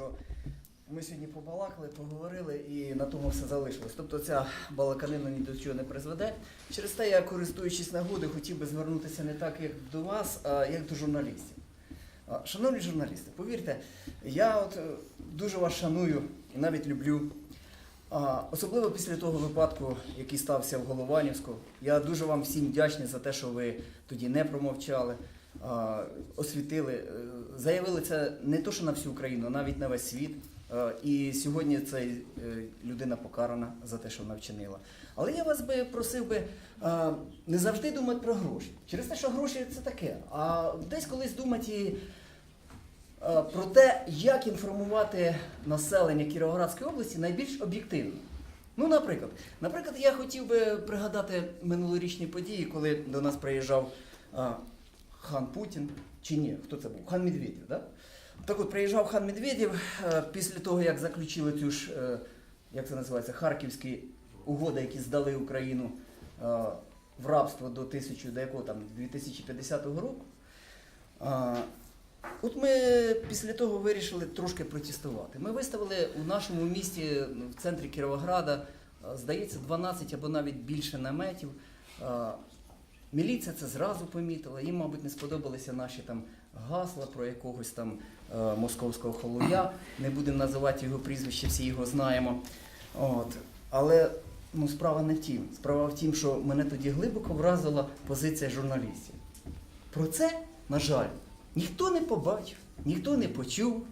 що ми сьогодні побалакали, поговорили і на тому все залишилось. Тобто ця балаканина ні до чого не призведе. Через те я, користуючись нагодою, хотів би звернутися не так, як до вас, а як до журналістів. Шановні журналісти, повірте, я от е, дуже вас шаную і навіть люблю. Особливо після того випадку, який стався в Голованівську. Я дуже вам всім вдячний за те, що ви тоді не промовчали, освітили, е, заявили це не то, що на всю Україну, навіть на весь світ. Е, І сьогодні ця е, людина покарана за те, що вона вчинила. Але я вас би просив би не завжди думати про гроші. Через те, що гроші це таке. А десь колись думати про те, як інформувати населення Кіровоградської області найбільш об'єктивно. Ну, наприклад, наприклад, я хотів би пригадати минулорічні події, коли до нас приїжджав хан Путін, чи ні, хто це був? Хан Медведєв, да? Так от приїжджав хан Медведєв е, після того, як заключили цю ж, е, як це називається, харківські угоди, які здали Україну е, в рабство до, тисячу, до якого там 2050 року. От ми після того вирішили трошки протестувати. Ми виставили у нашому місті в центрі Кіровограда, здається, 12 або навіть більше наметів. Міліція це зразу помітила, їм, мабуть, не сподобалися наші там гасла про якогось там е, московського холуя. Не будемо називати його прізвище, всі його знаємо. От. Але ну, справа не в тім. Справа в тім, що мене тоді глибоко вразила позиція журналістів. Про це, на жаль, ніхто не побачив, ніхто не почув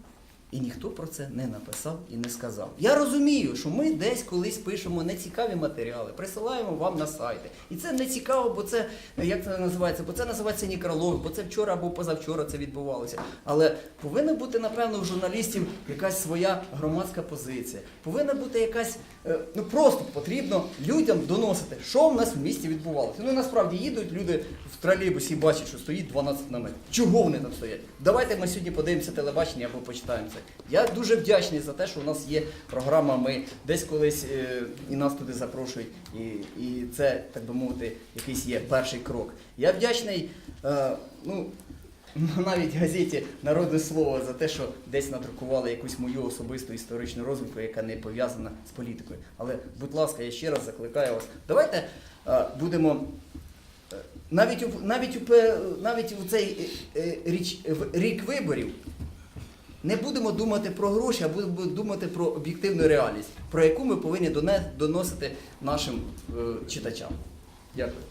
і ніхто про це не написав і не сказав. Я розумію, що ми десь колись пишемо нецікаві матеріали, присилаємо вам на сайти. І це не цікаво, бо це як це називається, бо це називається некролог, бо це вчора або позавчора це відбувалося. Але повинна бути, напевно, у журналістів якась своя громадська позиція. Повинна бути якась, е, ну просто потрібно людям доносити, що в нас в місті відбувалося. Ну насправді їдуть люди в тролейбусі і бачать, що стоїть 12 наметів. Чого вони там стоять? Давайте ми сьогодні подивимося телебачення або почитаємо. Я дуже вдячний за те, що у нас є програма. Ми десь колись е, і нас туди запрошують, і, і це, так би мовити, якийсь є перший крок. Я вдячний. Е, ну, навіть газеті Народне слово за те, що десь надрукували якусь мою особисту історичну розвитку, яка не пов'язана з політикою. Але, будь ласка, я ще раз закликаю вас. Давайте е, будемо. Навіть у, навіть у, навіть у цей річ, рік виборів не будемо думати про гроші, а будемо думати про об'єктивну реальність, про яку ми повинні доносити нашим е, читачам. Дякую.